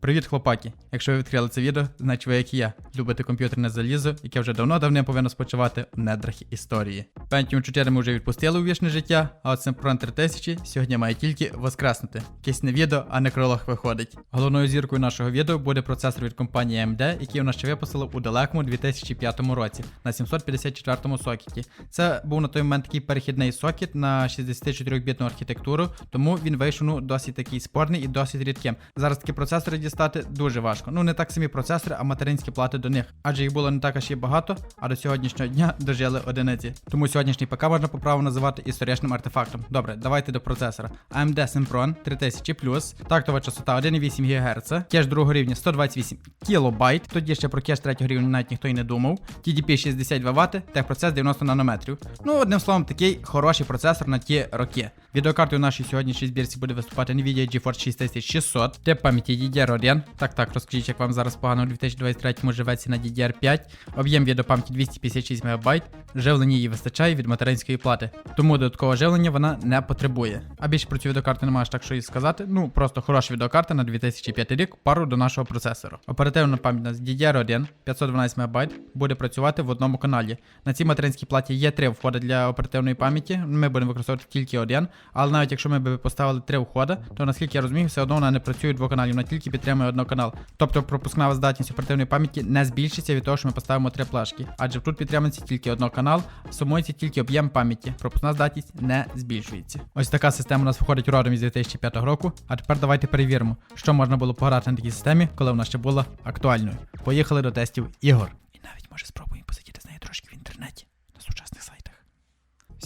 Привіт, хлопаки! Якщо ви відкрили це відео, значить ви як і я, любите комп'ютерне залізо, яке вже давно давним повинно спочивати в недрах історії. Pentium 4 ми вже відпустили у вічне життя, а от Sempron 3000 сьогодні має тільки воскреснути. Якесь не відео, а некролог виходить. Головною зіркою нашого відео буде процесор від компанії AMD, який нас ще випустили у далекому 2005 році на 754 сокеті. Це був на той момент такий перехідний сокет на 64-бітну архітектуру, тому він вийшов ну, досить такий спорний і досить рідким. Зараз такі процесори дістати дуже важко. Ну не так самі процесори, а материнські плати до них. Адже їх було не так аж і багато, а до сьогоднішнього дня дожили одиниці. Тому сьогоднішній ПК можна по праву називати історичним артефактом. Добре, давайте до процесора. AMD Sempron 3000 тактова частота 1,8 ГГц, кеш другого рівня 128 кБ. Тоді ще про кеш третього рівня навіть ніхто й не думав. TDP 62 Вт, техпроцес 90 нанометрів. Ну, одним словом, такий хороший процесор на ті роки. Відеокартою нашій сьогоднішній збірці буде виступати Nvidia GeForce 6600, тип пам'яті DDR1. Так, так, розкажіть, як вам зараз погано у 2023 живеться на DDR5, об'єм відеопам'яті 256 МБ, живлення її вистачає від материнської плати, тому додаткового живлення вона не потребує. А більше про цю відеокарту не маєш так що і сказати. Ну, просто хороша відеокарта на 2005 рік, пару до нашого процесора. Оперативна пам'ять нас DDR1 512 МБ буде працювати в одному каналі. На цій материнській платі є три входи для оперативної пам'яті. Ми будемо використовувати тільки один. Але навіть якщо ми б поставили три входи, то наскільки я розумію, все одно вона не працює двоканалів, вона тільки підтримує одноканал. Тобто пропускна здатність оперативної пам'яті не збільшиться від того, що ми поставимо три плашки. Адже тут підтримується тільки одноканал, сумується тільки об'єм пам'яті. Пропускна здатність не збільшується. Ось така система у нас виходить родом із 2005 року. А тепер давайте перевіримо, що можна було пограти на такій системі, коли вона ще була актуальною. Поїхали до тестів ігор. І навіть може спробуємо посидіти з нею трошки в інтернеті.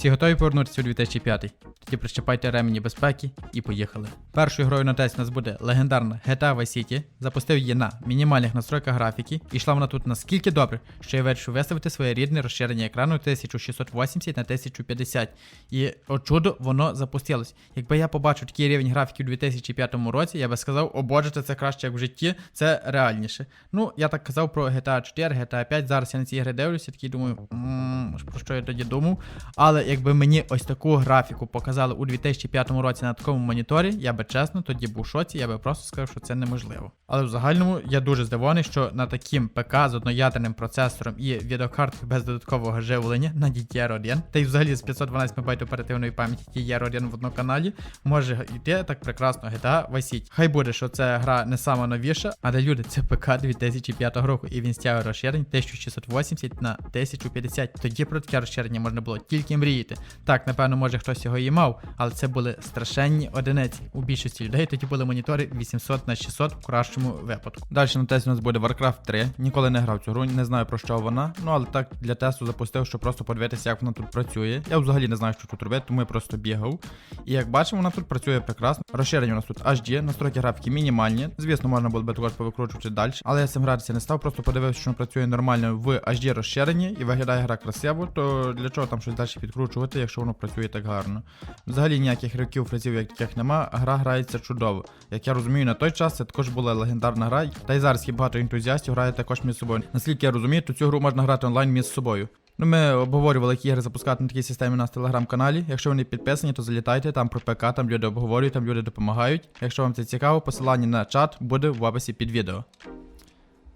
Всі готові повернутися у 2005 Тоді прищепайте ремені безпеки і поїхали. Першою грою на тесті у нас буде легендарна GTA Vice City. Запустив її на мінімальних настройках графіки. І йшла вона тут наскільки добре, що я вирішив виставити своє рідне розширення екрану 1680 на 1050. І о чудо, воно запустилось. Якби я побачив такий рівень графіки у 2005 році, я би сказав, о боже, це краще як в житті, це реальніше. Ну, я так казав про GTA 4, GTA 5. Зараз я на ці ігри дивлюся, такий думаю, «М, про що я тоді думав. Але якби мені ось таку графіку показали у 2005 році на такому моніторі, я би чесно тоді був шоці, я би просто сказав, що це неможливо. Але в загальному я дуже здивований, що на таким ПК з одноядерним процесором і відеокарткою без додаткового живлення на DDR1, та й взагалі з 512 МБ оперативної пам'яті DDR1 в одноканалі, може йти так прекрасно GTA Vice City. Хай буде, що це гра не сама новіша, але люди, це ПК 2005 року, і він стягує розширення 1680 на 1050. Тоді про таке розширення можна було тільки мріяти. Так, напевно, може хтось його і мав, але це були страшенні одиниці. У більшості людей тоді були монітори 800 на 600 в кращому випадку. Далі на тесті у нас буде Warcraft 3. Ніколи не грав цю гру, не знаю про що вона. Ну але так для тесту запустив, щоб просто подивитися, як вона тут працює. Я взагалі не знаю, що тут робити, тому я просто бігав. І як бачимо, вона тут працює прекрасно. Розширення у нас тут HD, настройки графіки мінімальні. Звісно, можна було би також повикручувати далі. Але я цим гратися не став, просто подивився, що вона працює нормально в HD розширенні і виглядає гра красиво, то для чого там щось далі підкручувати, якщо воно працює так гарно. Взагалі ніяких років фразів, яких нема, гра грається чудово. Як я розумію, на той час це також була легендарна гра, та й зараз є багато ентузіастів грають також між собою. Наскільки я розумію, то цю гру можна грати онлайн між собою. Ну, ми обговорювали, які ігри запускати на такій системі у нас в телеграм-каналі. Якщо вони підписані, то залітайте там про ПК, там люди обговорюють, там люди допомагають. Якщо вам це цікаво, посилання на чат буде в описі під відео.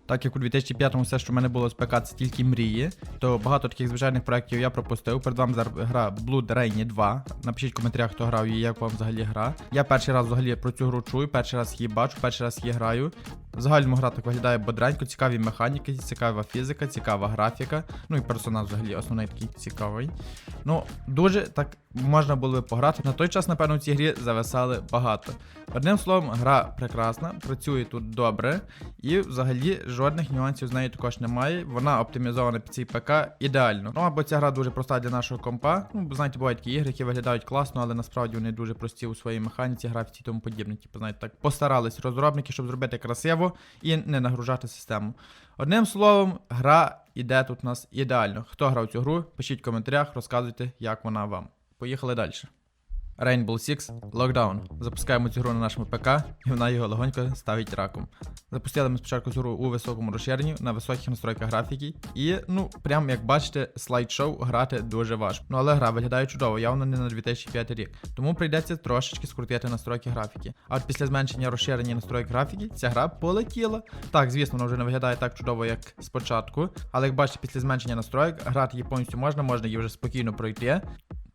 Так як у 2005-му все, що в мене було з ПК, це тільки мрії, то багато таких звичайних проєктів я пропустив. Перед вами зараз гра Blood Rain 2. Напишіть в коментарях, хто грав і як вам взагалі гра. Я перший раз взагалі про цю гру чую, перший раз її бачу, перший раз її граю. В загальному гра так виглядає бодренько, цікаві механіки, цікава фізика, цікава графіка. Ну і персонаж взагалі основний такий цікавий. Ну, дуже так можна було би пограти. На той час, напевно, в цій грі зависали багато. Одним словом, гра прекрасна, працює тут добре, і взагалі жодних нюансів з нею також немає. Вона оптимізована під цей ПК ідеально. Ну або ця гра дуже проста для нашого компа. Ну, знаєте, бувають такі ігри, які виглядають класно, але насправді вони дуже прості у своїй механіці, графіці і тому подібне. Типу, знаєте, так постарались розробники, щоб зробити красиво і не нагружати систему. Одним словом, гра іде тут у нас ідеально. Хто грав цю гру, пишіть в коментарях, розказуйте, як вона вам. Поїхали далі. Rainbow Six Lockdown. Запускаємо цю гру на нашому ПК, і вона його легонько ставить раком. Запустили ми спочатку цю гру у високому розширенні, на високих настройках графіки. І, ну, прям як бачите, слайд-шоу грати дуже важко. Ну але гра виглядає чудово, явно не на 2005 рік. Тому прийдеться трошечки скрутити настройки графіки. А от після зменшення розширення настроїк графіки, ця гра полетіла. Так, звісно, вона вже не виглядає так чудово, як спочатку. Але як бачите, після зменшення настроїк грати її повністю можна, можна її вже спокійно пройти.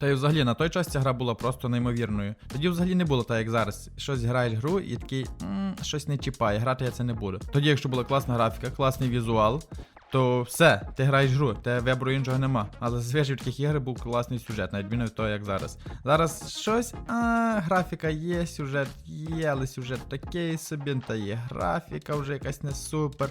Та й взагалі на той час ця гра була просто неймовірною. Тоді взагалі не було так, як зараз. Щось граєш гру і такий «М, щось не чіпає, грати я це не буду. Тоді, якщо була класна графіка, класний візуал, то все, ти граєш гру, те вибору іншого нема. Але зазвичай в таких ігри був класний сюжет, на відміну від того, як зараз. Зараз щось, а, графіка є, сюжет є, але сюжет такий собі, та є графіка вже якась не супер.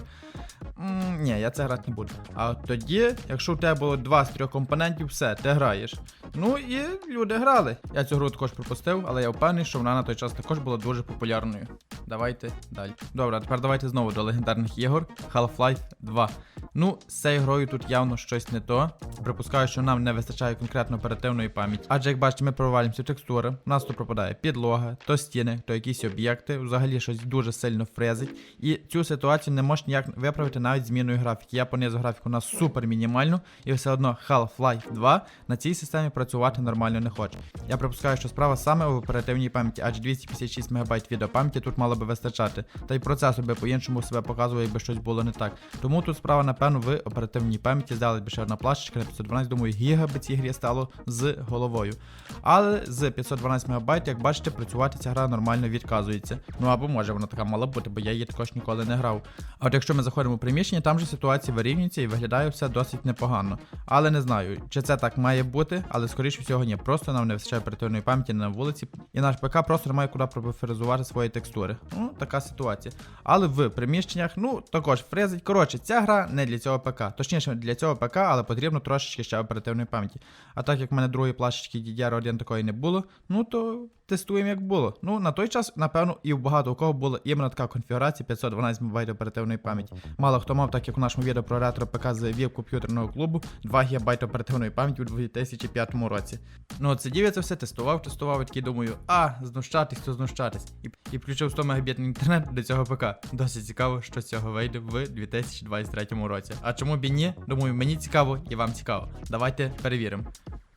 М, ні, я це грати не буду. А тоді, якщо у тебе було два з трьох компонентів, все, ти граєш. Ну і люди грали. Я цю гру також пропустив, але я впевнений, що вона на той час також була дуже популярною. Давайте далі. Добре, тепер давайте знову до легендарних ігор Half-Life 2. Ну, з цією грою тут явно щось не то. Припускаю, що нам не вистачає конкретно оперативної пам'яті. Адже як бачите, ми провалюємося текстури, у нас тут пропадає підлога, то стіни, то якісь об'єкти, взагалі щось дуже сильно фрезить. І цю ситуацію не можна ніяк виправити навіть зміною графіки. Я понизу графіку на супер мінімальну, і все одно Half-Life 2 на цій системі працювати нормально не хоче. Я припускаю, що справа саме в оперативній пам'яті, адже 256 МБ відеопам'яті тут мало би вистачати. Та й процесор би по-іншому себе показував, якби щось було не так. Тому тут справа, напевно, в оперативній пам'яті здалась би ще одна плашечка на 512, думаю, гіга би цій грі стало з головою. Але з 512 МБ, як бачите, працювати ця гра нормально відказується. Ну або може вона така мала бути, бо я її також ніколи не грав. А от якщо ми заходимо в приміщення, там же ситуація вирівнюється і виглядає все досить непогано. Але не знаю, чи це так має бути, але скоріше всього ні. Просто нам не вистачає оперативної пам'яті на вулиці, і наш ПК просто не має куди пробуферизувати свої текстури. Ну, така ситуація. Але в приміщеннях, ну, також фрезить. Коротше, ця гра не для цього ПК. Точніше, для цього ПК, але потрібно трошечки ще оперативної пам'яті. А так як в мене другої плашечки DDR1 такої не було, ну то тестуємо як було. Ну, на той час, напевно, і в багато у кого була іменно така конфігурація 512 МБ оперативної пам'яті. Мало хто мав, так як у нашому відео про ретро ПК з вів комп'ютерного клубу 2 ГБ оперативної пам'яті у 2005 році. Ну, от сидів я це все, тестував, тестував такий думаю, а, знущатись, то знущатись. І, і включив 100 мегабітний інтернет до цього ПК. Досить цікаво, що з цього вийде в 2023 році. А чому б і ні? Думаю, мені цікаво і вам цікаво. Давайте перевіримо.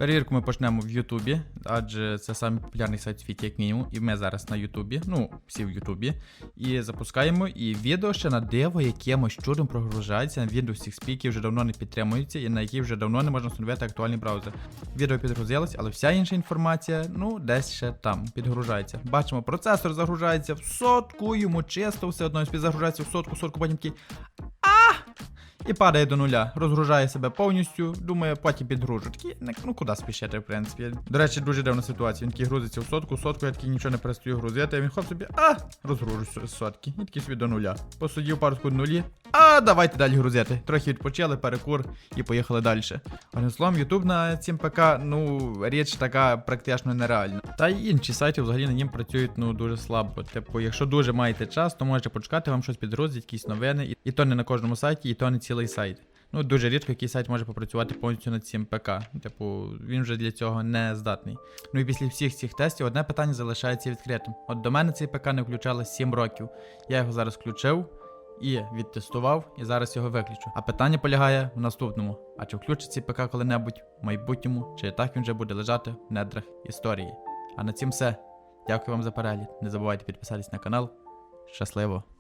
Перевірку ми почнемо в Ютубі, адже це самий популярний сайт в світі, як мінімум. І ми зараз на Ютубі, ну, всі в Ютубі. І запускаємо. І відео ще на диво якимось чудом прогружається. На Windows XP, який вже давно не підтримується, і на який вже давно не можна встановити актуальний браузер. Відео підгрузилось, але вся інша інформація, ну, десь ще там підгружається. Бачимо, процесор загружається в сотку, йому чисто, все одно він загружається в сотку, сотку, потім такий. І падає до нуля, розгружає себе повністю, думає, потім підгружу. Такі, ну куди спішити, в принципі. До речі, дуже дивна ситуація. Він такий грузиться в сотку, сотку, я такий нічого не перестаю грузити, а він хоп собі, а, розгружусь сотки. І такий собі до нуля. Посидів пару нулі. А, давайте далі грузити. Трохи відпочили, перекур і поїхали далі. Одним словом, YouTube на цім ПК, ну, річ така практично нереальна. Та й інші сайти взагалі на нім працюють ну дуже слабо. Типу, якщо дуже маєте час, то можете почекати, вам щось підгрузить, якісь новини. І, то не на кожному сайті, і то не цілий сайт. Ну, дуже рідко який сайт може попрацювати повністю над цим ПК. Типу, він вже для цього не здатний. Ну і після всіх цих тестів одне питання залишається відкритим. От до мене цей ПК не включали 7 років. Я його зараз включив і відтестував, і зараз його виключу. А питання полягає в наступному: а чи включить цей ПК коли-небудь в майбутньому, чи так він вже буде лежати в недрах історії? А на цім все. Дякую вам за перегляд. Не забувайте підписатись на канал. Щасливо!